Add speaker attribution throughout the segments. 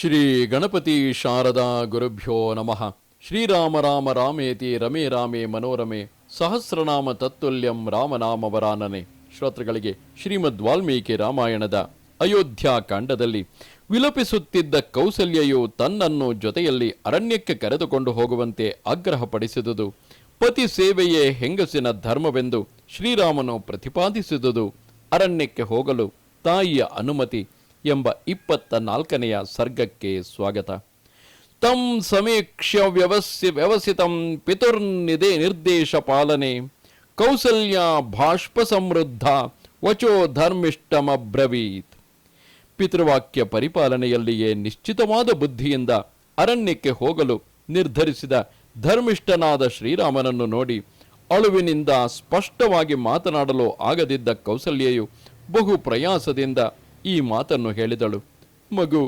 Speaker 1: ಶ್ರೀ ಗಣಪತಿ ಶಾರದಾ ಗುರುಭ್ಯೋ ನಮಃ. ಶ್ರೀರಾಮ ರಾಮ ರಾಮೇತಿ ರಮೇ ರಾಮೇ ಮನೋರಮೆ. ಸಹಸ್ರನಾಮ ತತ್ತುಲ್ಯಂ ರಾಮನಾಮವರಾನನೆ. ಶ್ರೋತೃಗಳಿಗೆ ಶ್ರೀಮದ್ ವಾಲ್ಮೀಕಿ ರಾಮಾಯಣದ ಅಯೋಧ್ಯ ಕಾಂಡದಲ್ಲಿ ವಿಲಪಿಸುತ್ತಿದ್ದ ಕೌಸಲ್ಯೆಯು ತನ್ನನ್ನು ಜೊತೆಯಲ್ಲಿ ಅರಣ್ಯಕ್ಕೆ ಕರೆದುಕೊಂಡು ಹೋಗುವಂತೆ ಆಗ್ರಹಪಡಿಸಿದುದು. ಪತಿ ಸೇವೆಯೇ ಹೆಂಗಸಿನ ಧರ್ಮವೆಂದು ಶ್ರೀರಾಮನು ಪ್ರತಿಪಾದಿಸಿದುದು. ಅರಣ್ಯಕ್ಕೆ ಹೋಗಲು ತಾಯಿಯ ಅನುಮತಿ ಎಂಬ ಇಪ್ಪತ್ತ ನಾಲ್ಕನೆಯ ಸರ್ಗಕ್ಕೆ ಸ್ವಾಗತ. ತಂ ಸಮೀಕ್ಷ್ಯ ವ್ಯವಸ್ಯ ವ್ಯವಸಿತಂ ಪಿತುರ್ನಿದೆ ನಿರ್ದೇಶ ಪಾಲನೆ. ಕೌಸಲ್ಯ ಭಾಷ್ಪ ಸಮೃದ್ಧ, ವಚೋ ಧರ್ಮಿಷ್ಟಮಬ್ರವೀತ್ ಪಿತೃವಾಕ್ಯ ಪರಿಪಾಲನೆಯಲ್ಲಿಯೇ ನಿಶ್ಚಿತವಾದ ಬುದ್ಧಿಯಿಂದ ಅರಣ್ಯಕ್ಕೆ ಹೋಗಲು ನಿರ್ಧರಿಸಿದ ಧರ್ಮಿಷ್ಠನಾದ ಶ್ರೀರಾಮನನ್ನು ನೋಡಿ ಅಳುವಿನಿಂದ ಸ್ಪಷ್ಟವಾಗಿ ಮಾತನಾಡಲು ಆಗದಿದ್ದ ಕೌಸಲ್ಯೆಯು ಬಹು ಪ್ರಯಾಸದಿಂದ ಈ ಮಾತನ್ನು ಹೇಳಿದಳು. ಮಗು,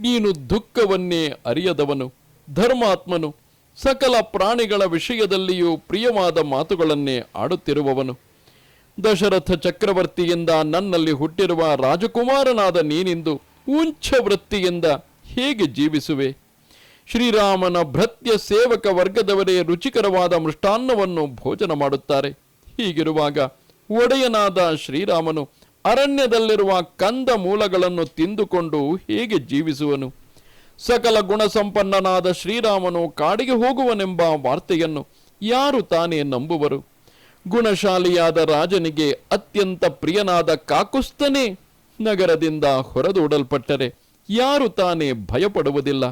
Speaker 1: ನೀನು ದುಃಖವನ್ನೇ ಅರಿಯದವನು, ಧರ್ಮಾತ್ಮನು, ಸಕಲ ಪ್ರಾಣಿಗಳ ವಿಷಯದಲ್ಲಿಯೂ ಪ್ರಿಯವಾದ ಮಾತುಗಳನ್ನೇ ಆಡುತ್ತಿರುವವನು. ದಶರಥ ಚಕ್ರವರ್ತಿಯಿಂದ ನನ್ನಲ್ಲಿ ಹುಟ್ಟಿರುವ ರಾಜಕುಮಾರನಾದ ನೀನಿಂದು ಉಂಚ ವೃತ್ತಿಯಿಂದ ಹೇಗೆ ಜೀವಿಸುವೆ? ಶ್ರೀರಾಮನ ಭ್ರತ್ಯ ಸೇವಕ ವರ್ಗದವರೇ ರುಚಿಕರವಾದ ಮೃಷ್ಟಾನ್ನವನ್ನು ಭೋಜನ ಮಾಡುತ್ತಾರೆ. ಹೀಗಿರುವಾಗ ಒಡೆಯನಾದ ಶ್ರೀರಾಮನು ಅರಣ್ಯದಲ್ಲಿರುವ ಕಂದ ಮೂಲಗಳನ್ನು ತಿಂದುಕೊಂಡು ಹೇಗೆ ಜೀವಿಸುವನು? ಸಕಲ ಗುಣಸಂಪನ್ನನಾದ ಶ್ರೀರಾಮನು ಕಾಡಿಗೆ ಹೋಗುವನೆಂಬ ವಾರ್ತೆಯನ್ನು ಯಾರು ತಾನೇ ನಂಬುವರು? ಗುಣಶಾಲಿಯಾದ ರಾಜನಿಗೆ ಅತ್ಯಂತ ಪ್ರಿಯನಾದ ಕಾಕುಸ್ತನೇ ನಗರದಿಂದ ಹೊರದೂಡಲ್ಪಟ್ಟರೆ ಯಾರು ತಾನೇ ಭಯಪಡುವುದಿಲ್ಲ?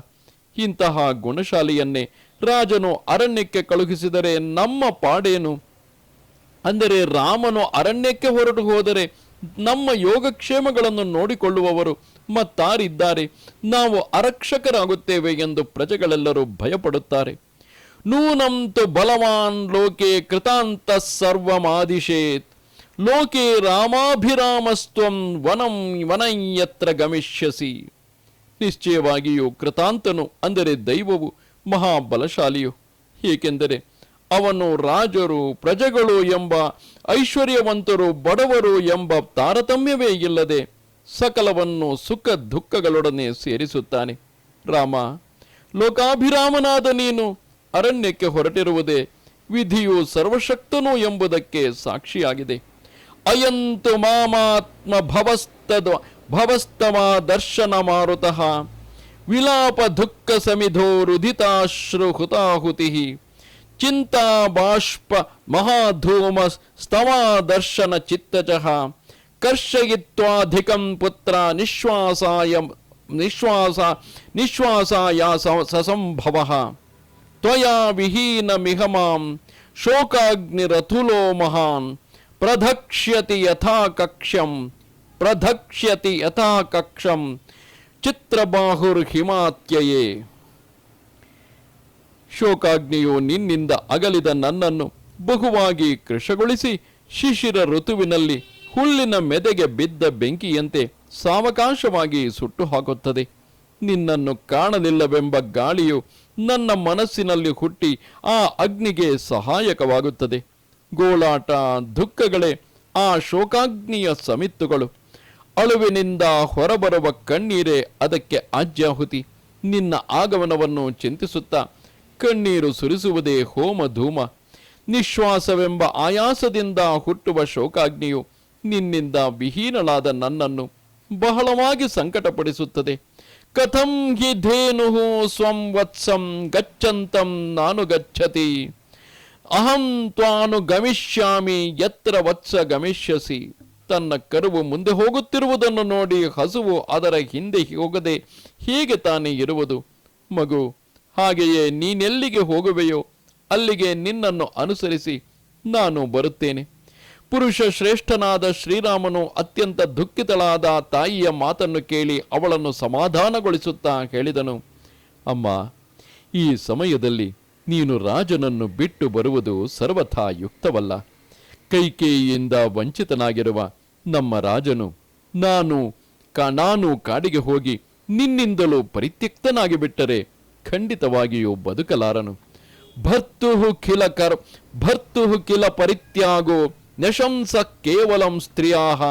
Speaker 1: ಇಂತಹ ಗುಣಶಾಲಿಯನ್ನೇ ರಾಜನು ಅರಣ್ಯಕ್ಕೆ ಕಳುಹಿಸಿದರೆ ನಮ್ಮ ಪಾಡೇನು? ಅಂದರೆ ರಾಮನು ಅರಣ್ಯಕ್ಕೆ ಹೊರಟು ಹೋದರೆ ನಮ್ಮ ಯೋಗಕ್ಷೇಮಗಳನ್ನು ನೋಡಿಕೊಳ್ಳುವವರು ಮತ್ತಾರಿದ್ದಾರೆ? ನಾವು ಆರಕ್ಷಕರಾಗುತ್ತೇವೆ ಎಂದು ಪ್ರಜೆಗಳೆಲ್ಲರೂ ಭಯಪಡುತ್ತಾರೆ. ನೂನಂತು ಬಲವಾನ್ ಲೋಕೆ ಕೃತಾಂತ ಸರ್ವಮಾದಿಶೇತ್. ಲೋಕೆ ರಾಮಾಭಿರಾಮಸ್ತ್ವಂ ವನಂ ವನಯತ್ರ ಗಮಿಷ್ಯಸಿ. ನಿಶ್ಚಯವಾಗಿಯೂ ಕೃತಾಂತನು ಅಂದರೆ ದೈವವು ಮಹಾಬಲಶಾಲಿಯು. ಏಕೆಂದರೆ ಅವನು ರಾಜರು, ಪ್ರಜೆಗಳು ಎಂಬ ಐಶ್ವರ್ಯವಂತರು, ಬಡವರು ಎಂಬ ತಾರತಮ್ಯವೇ ಇಲ್ಲದೆ ಸಕಲವನ್ನು ಸುಖ ದುಃಖಗಳೊಡನೆ ಸೇರಿಸುತ್ತಾನೆ. ರಾಮ, ಲೋಕಾಭಿರಾಮನಾದ ನೀನು ಅರಣ್ಯಕ್ಕೆ ಹೊರಟಿರುವುದೇ ವಿಧಿಯು ಸರ್ವಶಕ್ತನು ಎಂಬುದಕ್ಕೆ ಸಾಕ್ಷಿಯಾಗಿದೆ. ಅಯಂತು ಮಾಮಾತ್ಮ ಭವಸ್ತದ ಭವಸ್ತಮ ದರ್ಶನ ಮಾರುತಃ. ವಿಲಾಪ ದುಃಖ ಸಮಿಧೋ ರುಧಿತಾಶ್ರು ಹುತಾಹುತಿ. ಚಿಂತಾ ಬಾಷ್ಪ ಮಹಾಧೂಮ ಸ್ತವಾ ದರ್ಶನ ಚಿತ್ತಜಃ ಕರ್ಷಯಿತ್ವಾಧಿಕಂ ಪುತ್ರ ನಿಶ್ವಾಸಾಯ ನಿಶ್ವಾಸ ನಿಶ್ವಾಸಾಯ ಸ- ಸಸಂಭವ ತ್ವಯಾ ವಿಹೀನ ಮಿಹಮಾಂ ಶೋಕಾಗ್ನಿರಥುಲೋ ಮಹಾನ್ ಪ್ರಧಕ್ಷ್ಯತಿ ಯಥಾ ಕಕ್ಷಂ ಪ್ರಧಕ್ಷ್ಯತಿ ಯಥಾ ಕಕ್ಷಂ ಚಿತ್ರಬಾಹುರ್ಹಿಮಾತ್ಯಯೇ ಶೋಕಾಗ್ನಿಯು ನಿನ್ನಿಂದ ಅಗಲಿದ ನನ್ನನ್ನು ಬಹುವಾಗಿ ಕೃಶಗೊಳಿಸಿ ಶಿಶಿರ ಋತುವಿನಲ್ಲಿ ಹುಲ್ಲಿನ ಮೆದೆಗೆ ಬಿದ್ದ ಬೆಂಕಿಯಂತೆ ಸಾವಕಾಶವಾಗಿ ಸುಟ್ಟು ಹಾಕುತ್ತದೆ ನಿನ್ನನ್ನು ಕಾಣಲಿಲ್ಲವೆಂಬ ಗಾಳಿಯು ನನ್ನ ಮನಸ್ಸಿನಲ್ಲಿ ಹುಟ್ಟಿ ಆ ಅಗ್ನಿಗೆ ಸಹಾಯಕವಾಗುತ್ತದೆ. ಗೋಳಾಟ ದುಃಖಗಳೇ ಆ ಶೋಕಾಗ್ನಿಯ ಸಮಿತ್ತುಗಳು. ಅಳುವಿನಿಂದ ಹೊರಬರುವ ಕಣ್ಣೀರೇ ಅದಕ್ಕೆ ಆಜ್ಯಾಹುತಿ. ನಿನ್ನ ಆಗಮನವನ್ನು ಚಿಂತಿಸುತ್ತಾ ಕಣ್ಣೀರು ಸುರಿಸುವುದೇ ಹೋಮ ಧೂಮ. ನಿಶ್ವಾಸವೆಂಬ ಆಯಾಸದಿಂದ ಹುಟ್ಟುವ ಶೋಕಾಗ್ನಿಯು ನಿನ್ನಿಂದ ವಿಹೀನಳಾದ ನನ್ನನ್ನು ಬಹಳವಾಗಿ ಸಂಕಟಪಡಿಸುತ್ತದೆ. ಕಥಂ ಹಿ ಧೇನು ಸ್ವಂ ವತ್ಸಂ ಗಚ್ಚಂತಂ ನಾನು ಗಚ್ಚತಿ. ಅಹಂ ತ್ವಾನು ಗಮಿಷ್ಯಾಮಿ ಯತ್ರ ವತ್ಸ ಗಮಿಷ್ಯಸಿ. ತನ್ನ ಕರುವು ಮುಂದೆ ಹೋಗುತ್ತಿರುವುದನ್ನು ನೋಡಿ ಹಸುವು ಅದರ ಹಿಂದೆ ಹೋಗದೆ ಹೀಗೆ ತಾನೇ ಇರುವುದು. ಮಗು ಹಾಗೆಯೇ ನೀನೆಲ್ಲಿಗೆ ಹೋಗುವೆಯೋ ಅಲ್ಲಿಗೆ ನಿನ್ನನ್ನು ಅನುಸರಿಸಿ ನಾನು ಬರುತ್ತೇನೆ. ಪುರುಷ ಶ್ರೇಷ್ಠನಾದ ಶ್ರೀರಾಮನು ಅತ್ಯಂತ ದುಃಖಿತಳಾದ ತಾಯಿಯ ಮಾತನ್ನು ಕೇಳಿ ಅವಳನ್ನು ಸಮಾಧಾನಗೊಳಿಸುತ್ತಾ ಹೇಳಿದನು. ಅಮ್ಮ, ಈ ಸಮಯದಲ್ಲಿ ನೀನು ರಾಜನನ್ನು ಬಿಟ್ಟು ಬರುವುದು ಸರ್ವಥಾ ಯುಕ್ತವಲ್ಲ. ಕೈಕೇಯಿಯಿಂದ ವಂಚಿತನಾಗಿರುವ ನಮ್ಮ ರಾಜನು ನಾನು ನಾನು ಕಾಡಿಗೆ ಹೋಗಿ ನಿನ್ನಿಂದಲೂ ಪರಿತ್ಯಕ್ತನಾಗಿ ಬಿಟ್ಟರೆ ಖಂಡಿತವಾಗಿಯೂ ಬದುಕಲಾರನು. ಭರ್ತುಹು ಕಿಲ ಕರ್ ಭರ್ತು ಕಿಲ ಪರಿತ್ಯಾಗೋ, ನಶಂಸ ಕೇವಲಂ ಸ್ತ್ರೀಯಾಹ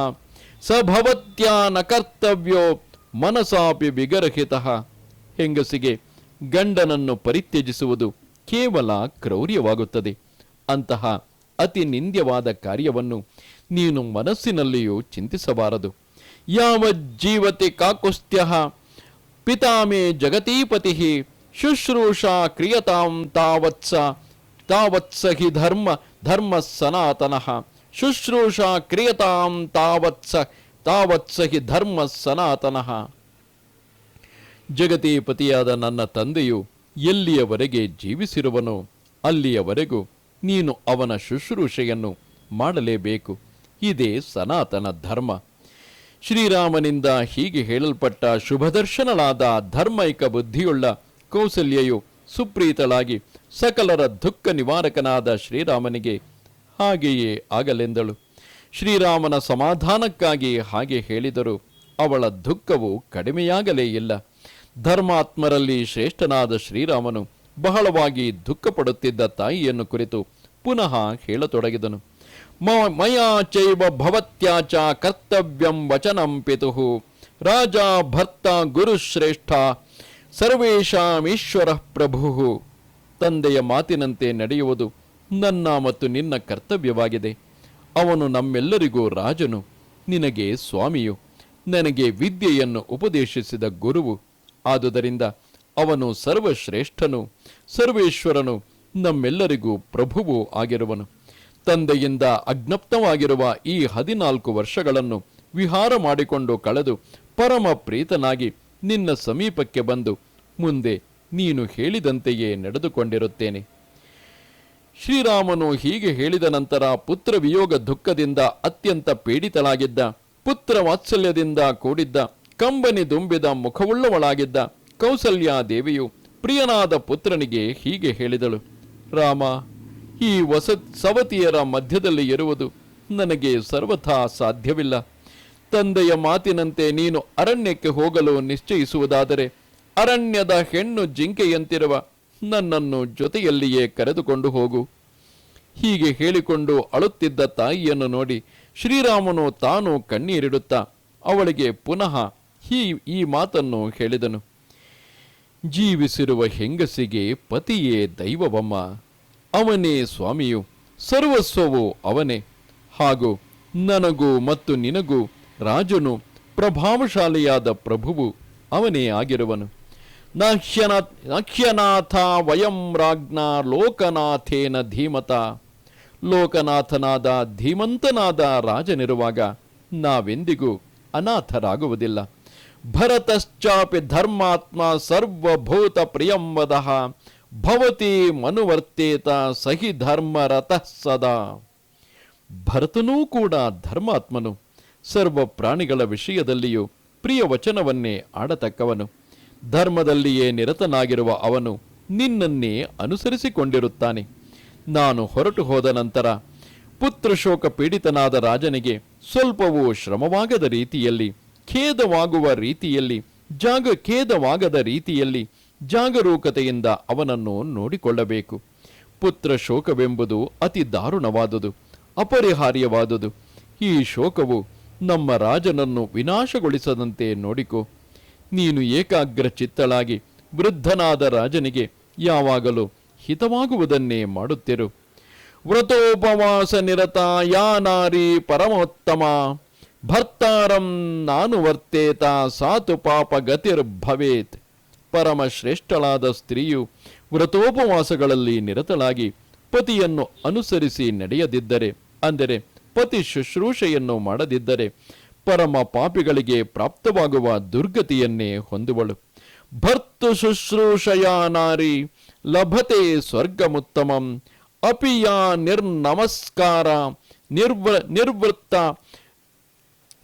Speaker 1: ಸಭವತ್ಯಾ ಕರ್ತವ್ಯೋ ಮನಸಾಪಿ ವಿಗರಹಿತ. ಹೆಂಗಸಿಗೆ ಗಂಡನನ್ನು ಪರಿತ್ಯಜಿಸುವುದು ಕೇವಲ ಕ್ರೌರ್ಯವಾಗುತ್ತದೆ. ಅಂತಹ ಅತಿ ನಿಂದ್ಯವಾದ ಕಾರ್ಯವನ್ನು ನೀನು ಮನಸ್ಸಿನಲ್ಲಿಯೂ ಚಿಂತಿಸಬಾರದು. ಯಾವ ಜೀವತಿ ಕಾಕುಸ್ತ್ಯ, ಪಿತಾಮೇ ಜಗತೀಪತಿ ಶುಶ್ರೂಷಾ ಕ್ರಿಯತಾಂ ತಾವತ್ಸ ತಾವತ್ಸ ಹಿ ಧರ್ಮ ಧರ್ಮ ಸನಾತನಃ. ಶುಶ್ರೂಷಾ ಕ್ರಿಯತಾಂ ತಾವತ್ಸ ತಾವತ್ಸ ಹಿ ಧರ್ಮ ಸನಾತನಃ. ಜಗತೀಪತಿಯಾದ ನನ್ನ ತಂದೆಯು ಎಲ್ಲಿಯವರೆಗೆ ಜೀವಿಸಿರುವನೋ, ಅಲ್ಲಿಯವರೆಗೂ ನೀನು ಅವನ ಶುಶ್ರೂಷೆಯನ್ನು ಮಾಡಲೇಬೇಕು. ಇದೇ ಸನಾತನ ಧರ್ಮ. ಶ್ರೀರಾಮನಿಂದ ಹೀಗೆ ಹೇಳಲ್ಪಟ್ಟ ಶುಭದರ್ಶನಳಾದ ಧರ್ಮೈಕ ಬುದ್ಧಿಯುಳ್ಳ ಕೌಸಲ್ಯೆಯು ಸುಪ್ರೀತಳಾಗಿ ಸಕಲರ ದುಃಖ ನಿವಾರಕನಾದ ಶ್ರೀರಾಮನಿಗೆ ಹಾಗೆಯೇ ಆಗಲೆಂದಳು. ಶ್ರೀರಾಮನ ಸಮಾಧಾನಕ್ಕಾಗಿ ಹಾಗೆ ಹೇಳಿದರು. ಅವಳ ದುಃಖವು ಕಡಿಮೆಯಾಗಲೇ ಇಲ್ಲ. ಧರ್ಮಾತ್ಮರಲ್ಲಿ ಶ್ರೇಷ್ಠನಾದ ಶ್ರೀರಾಮನು ಬಹಳವಾಗಿ ದುಃಖಪಡುತ್ತಿದ್ದ ತಾಯಿಯನ್ನು ಕುರಿತು ಪುನಃ ಹೇಳತೊಡಗಿದನು. ಮ- ಮಯಾ ಭವತ್ಯಾಚ ಕರ್ತವ್ಯಂ ವಚನಂ ಪಿತುಃ. ರಾಜ ಭರ್ತ ಗುರುಶ್ರೇಷ್ಠ ಸರ್ವೇಷಾಮೀಶ್ವರ ಪ್ರಭು. ತಂದೆಯ ಮಾತಿನಂತೆ ನಡೆಯುವುದು ನನ್ನ ಮತ್ತು ನಿನ್ನ ಕರ್ತವ್ಯವಾಗಿದೆ. ಅವನು ನಮ್ಮೆಲ್ಲರಿಗೂ ರಾಜನು, ನಿನಗೆ ಸ್ವಾಮಿಯು, ನನಗೆ ವಿದ್ಯೆಯನ್ನು ಉಪದೇಶಿಸಿದ ಗುರುವು. ಆದುದರಿಂದ ಅವನು ಸರ್ವಶ್ರೇಷ್ಠನು, ಸರ್ವೇಶ್ವರನು, ನಮ್ಮೆಲ್ಲರಿಗೂ ಪ್ರಭುವು ಆಗಿರುವನು. ತಂದೆಯಿಂದ ಅಜ್ಞಪ್ತವಾಗಿರುವ ಈ ಹದಿನಾಲ್ಕು ವರ್ಷಗಳನ್ನು ವಿಹಾರ ಮಾಡಿಕೊಂಡು ಕಳೆದು ಪರಮ ಪ್ರೀತನಾಗಿ ನಿನ್ನ ಸಮೀಪಕ್ಕೆ ಬಂದು ಮುಂದೆ ನೀನು ಹೇಳಿದಂತೆಯೇ ನಡೆದುಕೊಂಡಿರುತ್ತೇನೆ. ಶ್ರೀರಾಮನು ಹೀಗೆ ಹೇಳಿದ ನಂತರ ಪುತ್ರ ವಿಯೋಗ ದುಃಖದಿಂದ ಅತ್ಯಂತ ಪೀಡಿತಳಾಗಿದ್ದ, ಪುತ್ರ ವಾತ್ಸಲ್ಯದಿಂದ ಕೂಡಿದ್ದ, ಕಂಬನಿ ದುಂಬಿದ ಮುಖವುಳ್ಳವಳಾಗಿದ್ದ ಕೌಸಲ್ಯ ದೇವಿಯು ಪ್ರಿಯನಾದ ಪುತ್ರನಿಗೆ ಹೀಗೆ ಹೇಳಿದಳು, ರಾಮ, ಈ ವಸ, ಸವತಿಯರ ಮಧ್ಯದಲ್ಲಿ ಇರುವುದು ನನಗೆ ಸರ್ವಥಾ ಸಾಧ್ಯವಿಲ್ಲ. ತಂದೆಯ ಮಾತಿನಂತೆ ನೀನು ಅರಣ್ಯಕ್ಕೆ ಹೋಗಲು ನಿಶ್ಚಯಿಸುವುದಾದರೆ ಅರಣ್ಯದ ಹೆಣ್ಣು ಜಿಂಕೆಯಂತಿರುವ ನನ್ನನ್ನು ಜೊತೆಯಲ್ಲಿಯೇ ಕರೆದುಕೊಂಡು ಹೋಗು. ಹೀಗೆ ಹೇಳಿಕೊಂಡು ಅಳುತ್ತಿದ್ದ ತಾಯಿಯನ್ನು ನೋಡಿ ಶ್ರೀರಾಮನು ತಾನು ಕಣ್ಣೀರಿಡುತ್ತಾ ಅವಳಿಗೆ ಪುನಃ ಈ ಈ ಮಾತನ್ನು ಹೇಳಿದನು. ಜೀವಿಸಿರುವ ಹೆಂಗಸಿಗೆ ಪತಿಯೇ ದೈವವಮ್ಮ. ಅವನೇ ಸ್ವಾಮಿಯು, ಸರ್ವಸ್ವವು ಅವನೇ. ಹಾಗೂ ನನಗೂ ಮತ್ತು ನಿನಗೂ ರಾಜನು ಪ್ರಭಾವಶಾಲಿಯಾದ ಪ್ರಭುವು ಅವನೇ ಆಗಿರುವನು. ನಾಕ್ಷ್ಯನಾಥ ವಯಂ ರಾಜ್ಞ ಲೋಕನಾಥೇನ ಧೀಮತ. ಲೋಕನಾಥನಾದ ಧೀಮಂತನಾದ ರಾಜನಿರುವಾಗ ನಾವೆಂದಿಗೂ ಅನಾಥರಾಗುವುದಿಲ್ಲ. ಭರತಶ್ಚಾಪಿ ಧರ್ಮಾತ್ಮ ಸರ್ವಭೂತ ಪ್ರಿಯಂವದಃ ಭವತಿ ಮನುವರ್ತೇತ ಸಹಿ ಧರ್ಮರತಃ ಸದಾ. ಭರತನೂ ಕೂಡ ಧರ್ಮಾತ್ಮನು. ಸರ್ವ ಪ್ರಾಣಿಗಳ ವಿಷಯದಲ್ಲಿಯೂ ಪ್ರಿಯ ವಚನವನ್ನೇ ಆಡತಕ್ಕವನು. ಧರ್ಮದಲ್ಲಿಯೇ ನಿರತನಾಗಿರುವ ಅವನು ನಿನ್ನನ್ನೇ ಅನುಸರಿಸಿಕೊಂಡಿರುತ್ತಾನೆ. ನಾನು ಹೊರಟು ಹೋದ ನಂತರ ಪುತ್ರಶೋಕ ಪೀಡಿತನಾದ ರಾಜನಿಗೆ ಸ್ವಲ್ಪವೂ ಶ್ರಮವಾಗದ ರೀತಿಯಲ್ಲಿ, ಖೇದವಾಗುವ ರೀತಿಯಲ್ಲಿ, ಜಾಗ ಖೇದವಾಗದ ರೀತಿಯಲ್ಲಿ ಜಾಗರೂಕತೆಯಿಂದ ಅವನನ್ನು ನೋಡಿಕೊಳ್ಳಬೇಕು. ಪುತ್ರ ಶೋಕವೆಂಬುದು ಅತಿ ದಾರುಣವಾದುದು, ಅಪರಿಹಾರ್ಯವಾದುದು. ಈ ಶೋಕವು ನಮ್ಮ ರಾಜನನ್ನು ವಿನಾಶಗೊಳಿಸದಂತೆ ನೋಡಿಕೋ. ನೀನು ಏಕಾಗ್ರ ಚಿತ್ತಳಾಗಿ ವೃದ್ಧನಾದ ರಾಜನಿಗೆ ಯಾವಾಗಲೂ ಹಿತವಾಗುವುದನ್ನೇ ಮಾಡುತ್ತಿರು. ವ್ರತೋಪವಾಸ ನಿರತ ಯಾ ನಾರಿ ಪರಮೋತ್ತಮ, ಭರ್ತಾರಂ ನಾನು ವರ್ತೇತ, ಸಾತು ಪಾಪ ಗತಿರ್ಭವೇತ್. ಪರಮಶ್ರೇಷ್ಠಳಾದ ಸ್ತ್ರೀಯು ವ್ರತೋಪವಾಸಗಳಲ್ಲಿ ನಿರತಳಾಗಿ ಪತಿಯನ್ನು ಅನುಸರಿಸಿ ನಡೆಯದಿದ್ದರೆ, ಅಂದರೆ ಪತಿ ಶುಶ್ರೂಷೆಯನ್ನು ಮಾಡದಿದ್ದರೆ ಪರಮ ಪಾಪಿಗಳಿಗೆ ಪ್ರಾಪ್ತವಾಗುವ ದುರ್ಗತಿಯನ್ನೇ ಹೊಂದುವಳು. ಭರ್ತು ಶುಶ್ರೂಷಯ ನಾರಿ, ಲಭತೆ ಸ್ವರ್ಗಮುತ್ತಮಂ. ಅಪಿಯ ನಿರ್ನಮಸ್ಕಾರ, ನಿರ್ವ, ನಿರ್ವೃತ್ತ,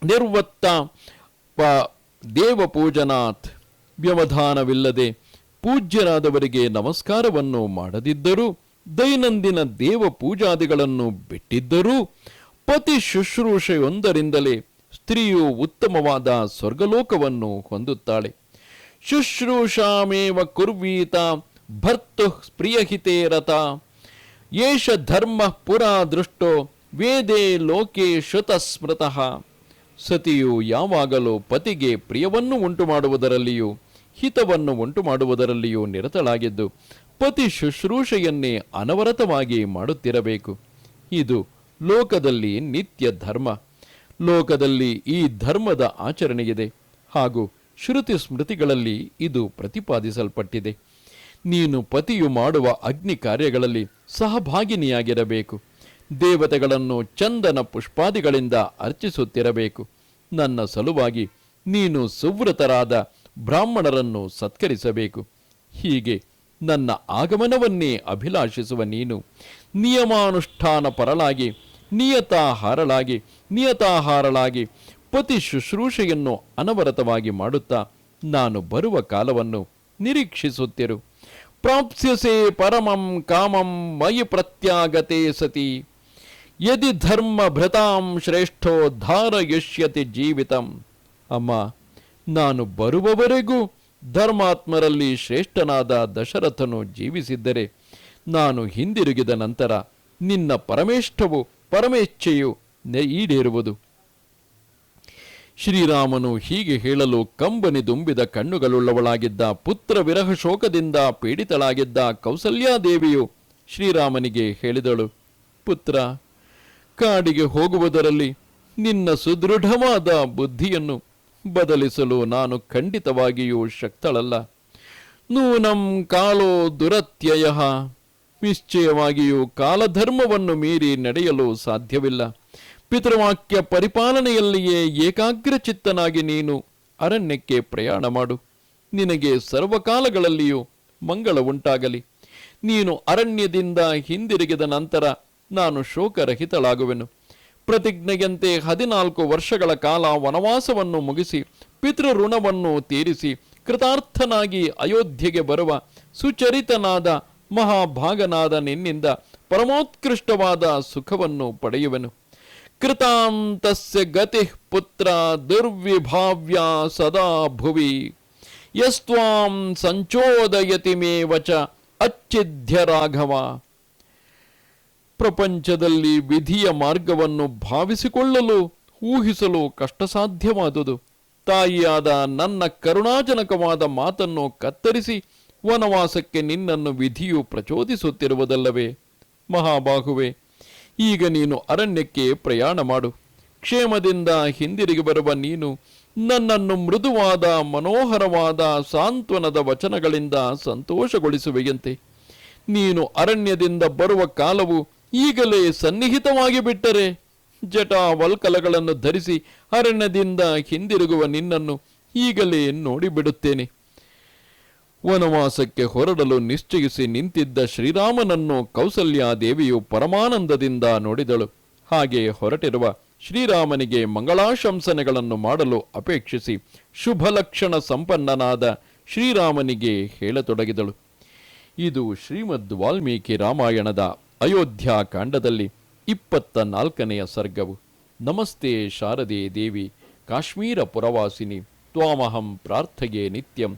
Speaker 1: ನಿರ್ವತ್ತ ದೇವಪೂಜನಾಥ್. ವ್ಯವಧಾನವಿಲ್ಲದೆ ಪೂಜ್ಯರಾದವರಿಗೆ ನಮಸ್ಕಾರವನ್ನು ಮಾಡದಿದ್ದರೂ, ದೈನಂದಿನ ದೇವ ಪೂಜಾದಿಗಳನ್ನು ಬಿಟ್ಟಿದ್ದರೂ, ಪತಿ ಶುಶ್ರೂಷೆಯೊಂದರಿಂದಲೇ ಸ್ತ್ರೀಯು ಉತ್ತಮವಾದ ಸ್ವರ್ಗಲೋಕವನ್ನು ಹೊಂದುತ್ತಾಳೆ. ಶುಶ್ರೂಷಾಮೇವ ಕುರ್ವೀತ ಭರ್ತು ಪ್ರಿಯಹಿತೇ ರಥ ಏಷ ಧರ್ಮ ಪುರಾ ದೃಷ್ಟೋ ವೇದೇ ಲೋಕೆ ಶ್ರುತಸ್ಮೃತಃ ಸತಿಯು ಯಾವಾಗಲೂ ಪತಿಗೆ ಪ್ರಿಯವನ್ನು ಉಂಟು ಮಾಡುವುದರಲ್ಲಿಯೂ ಹಿತವನ್ನು ಉಂಟು ಮಾಡುವುದರಲ್ಲಿಯೂ ನಿರತಳಾಗಿದ್ದು, ಪತಿ ಶುಶ್ರೂಷೆಯನ್ನೇ ಅನವರತವಾಗಿ ಮಾಡುತ್ತಿರಬೇಕು. ಇದು ಲೋಕದಲ್ಲಿ ನಿತ್ಯ ಧರ್ಮ. ಲೋಕದಲ್ಲಿ ಈ ಧರ್ಮದ ಆಚರಣೆಯಿದೆ ಹಾಗೂ ಶ್ರುತಿ ಸ್ಮೃತಿಗಳಲ್ಲಿ ಇದು ಪ್ರತಿಪಾದಿಸಲ್ಪಟ್ಟಿದೆ. ನೀನು ಪತಿಯು ಮಾಡುವ ಅಗ್ನಿ ಕಾರ್ಯಗಳಲ್ಲಿ ಸಹಭಾಗಿನಿಯಾಗಿರಬೇಕು. ದೇವತೆಗಳನ್ನು ಚಂದನ ಪುಷ್ಪಾದಿಗಳಿಂದ ಅರ್ಚಿಸುತ್ತಿರಬೇಕು. ನನ್ನ ಸಲುವಾಗಿ ನೀನು ಸುವೃತರಾದ ಬ್ರಾಹ್ಮಣರನ್ನು ಸತ್ಕರಿಸಬೇಕು. ಹೀಗೆ ನನ್ನ ಆಗಮನವನ್ನೇ ಅಭಿಲಾಷಿಸುವ ನೀನು ನಿಯಮಾನುಷ್ಠಾನ ಪರಳಾಗಿ ನಿಯತಾಹಾರಳಾಗಿ ನಿಯತಾಹಾರಳಾಗಿ ಪತಿ ಶುಶ್ರೂಷೆಯನ್ನು ಅನವರತವಾಗಿ ಮಾಡುತ್ತಾ ನಾನು ಬರುವ ಕಾಲವನ್ನು ನಿರೀಕ್ಷಿಸುತ್ತಿರು. ಪ್ರಾಪ್ಸ್ಯಸೆ ಪರಮಂ ಕಾಮಂ ಮಯಿ ಪ್ರತ್ಯಾಗತೆ ಸತಿ. ಯದಿ ಧರ್ಮ ಭೃತಾಂ ಶ್ರೇಷ್ಠೋ ಧಾರಯಿಷ್ಯತಿ ಜೀವಿತಂ. ಅಮ್ಮ, ನಾನು ಬರುವವರೆಗೂ ಧರ್ಮಾತ್ಮರಲ್ಲಿ ಶ್ರೇಷ್ಠನಾದ ದಶರಥನು ಜೀವಿಸಿದ್ದರೆ ನಾನು ಹಿಂದಿರುಗಿದ ನಂತರ ನಿನ್ನ ಪರಮೇಷ್ಠವು ಪರಮೇಚ್ಛೆಯು ಈಡೇರುವುದು ಶ್ರೀರಾಮನು ಹೀಗೆ ಹೇಳಲು ಕಂಬನಿ ದುಂಬಿದ ಕಣ್ಣುಗಳುಳ್ಳವಳಾಗಿದ್ದ ಪುತ್ರ ವಿರಹ ಶೋಕದಿಂದ ಪೀಡಿತಳಾಗಿದ್ದ ಕೌಸಲ್ಯಾದೇವಿಯು ಶ್ರೀರಾಮನಿಗೆ ಹೇಳಿದಳು, ಪುತ್ರ, ಕಾಡಿಗೆ ಹೋಗುವುದರಲ್ಲಿ ನಿನ್ನ ಸುದೃಢವಾದ ಬುದ್ಧಿಯನ್ನು ಬದಲಿಸಲು ನಾನು ಖಂಡಿತವಾಗಿಯೂ ಶಕ್ತಳಲ್ಲ. ನೂನಂ ಕಾಲೋ ದುರತ್ಯಯ, ನಿಶ್ಚಯವಾಗಿಯೂ ಕಾಲಧರ್ಮವನ್ನು ಮೀರಿ ನಡೆಯಲು ಸಾಧ್ಯವಿಲ್ಲ. ಪಿತೃವಾಕ್ಯ ಪರಿಪಾಲನೆಯಲ್ಲಿಯೇ ಏಕಾಗ್ರಚಿತ್ತನಾಗಿ ನೀನು ಅರಣ್ಯಕ್ಕೆ ಪ್ರಯಾಣ ಮಾಡು. ನಿನಗೆ ಸರ್ವಕಾಲಗಳಲ್ಲಿಯೂ ಮಂಗಳ ಉಂಟಾಗಲಿ. ನೀನು ಅರಣ್ಯದಿಂದ ಹಿಂದಿರುಗಿದ ನಂತರ ನಾನು ಶೋಕರಹಿತಳಾಗುವೆನು. ಪ್ರತಿಜ್ಞೆಯಂತೆ ಹದಿನಾಲ್ಕು ವರ್ಷಗಳ ಕಾಲ ವನವಾಸವನ್ನು ಮುಗಿಸಿ ಪಿತೃಋಣವನ್ನು ತೀರಿಸಿ ಕೃತಾರ್ಥನಾಗಿ ಅಯೋಧ್ಯೆಗೆ ಬರುವ ಸುಚರಿತನಾದ ಮಹಾಭಾಗನಾದ ನಿನ್ನಿಂದ ಪರಮೋತ್ಕೃಷ್ಟವಾದ ಸುಖವನ್ನು ಪಡೆಯುವೆನು. ಕೃತಾಂತಸ್ಯ ಗತಿ ಪುತ್ರ ದುರ್ವಿಭಾವ್ಯ ಸದಾ ಭುವಿ ಯಸ್ತ್ವಾಂ ಸಂಚೋದಯತಿ ಮೇ ವಚ ಅಚ್ಚಿಧ್ಯ ರಾಘವ ಪ್ರಪಂಚದಲ್ಲಿ ವಿಧಿಯ ಮಾರ್ಗವನ್ನು ಭಾವಿಸಿಕೊಳ್ಳಲು ಊಹಿಸಲು ಕಷ್ಟಸಾಧ್ಯವಾದುದು ತಾಯಿಯಾದ ನನ್ನ ಕರುಣಾಜನಕವಾದ ಮಾತನ್ನು ಕತ್ತರಿಸಿ, ವನವಾಸಕ್ಕೆ ನಿನ್ನನ್ನು ವಿಧಿಯು ಪ್ರಚೋದಿಸುತ್ತಿರುವುದಲ್ಲವೇ? ಮಹಾಬಾಹುವೆ ಈಗ ನೀನು ಅರಣ್ಯಕ್ಕೆ ಪ್ರಯಾಣ ಮಾಡು. ಕ್ಷೇಮದಿಂದ ಹಿಂದಿರುಗಿ ಬರುವ ನೀನು ನನ್ನನ್ನು ಮೃದುವಾದ, ಮನೋಹರವಾದ, ಸಾಂತ್ವನದ ವಚನಗಳಿಂದ ಸಂತೋಷಗೊಳಿಸುವೆಯಂತೆ. ನೀನು ಅರಣ್ಯದಿಂದ ಬರುವ ಕಾಲವು ಈಗಲೇ ಸನ್ನಿಹಿತವಾಗಿ ಬಿಟ್ಟರೆ, ಜಟಾವಲ್ಕಲಗಳನ್ನು ಧರಿಸಿ ಅರಣ್ಯದಿಂದ ಹಿಂದಿರುಗುವ ನಿನ್ನನ್ನು ಈಗಲೇ ನೋಡಿಬಿಡುತ್ತೇನೆ. ವನವಾಸಕ್ಕೆ ಹೊರಡಲು ನಿಶ್ಚಯಿಸಿ ನಿಂತಿದ್ದ ಶ್ರೀರಾಮನನ್ನು ಕೌಸಲ್ಯಾದೇವಿಯು ಪರಮಾನಂದದಿಂದ ನೋಡಿದಳು. ಹಾಗೆ ಹೊರಟಿರುವ ಶ್ರೀರಾಮನಿಗೆ ಮಂಗಳಾಶಂಸನೆಗಳನ್ನು ಮಾಡಲು ಅಪೇಕ್ಷಿಸಿ ಶುಭಲಕ್ಷಣ ಸಂಪನ್ನನಾದ ಶ್ರೀರಾಮನಿಗೆ ಹೇಳತೊಡಗಿದಳು. ಇದು ಶ್ರೀಮದ್ ವಾಲ್ಮೀಕಿ ರಾಮಾಯಣದ ಅಯೋಧ್ಯ ಕಾಂಡದಲ್ಲಿ ಇಪ್ಪತ್ತ ನಾಲ್ಕನೆಯ ಸರ್ಗವು. ನಮಸ್ತೆ ಶಾರದೆ ದೇವಿ, ಕಾಶ್ಮೀರ ಪುರವಾಸಿನಿ, ತ್ವಾಮಹಂ ಪ್ರಾರ್ಥಗೆ ನಿತ್ಯಂ.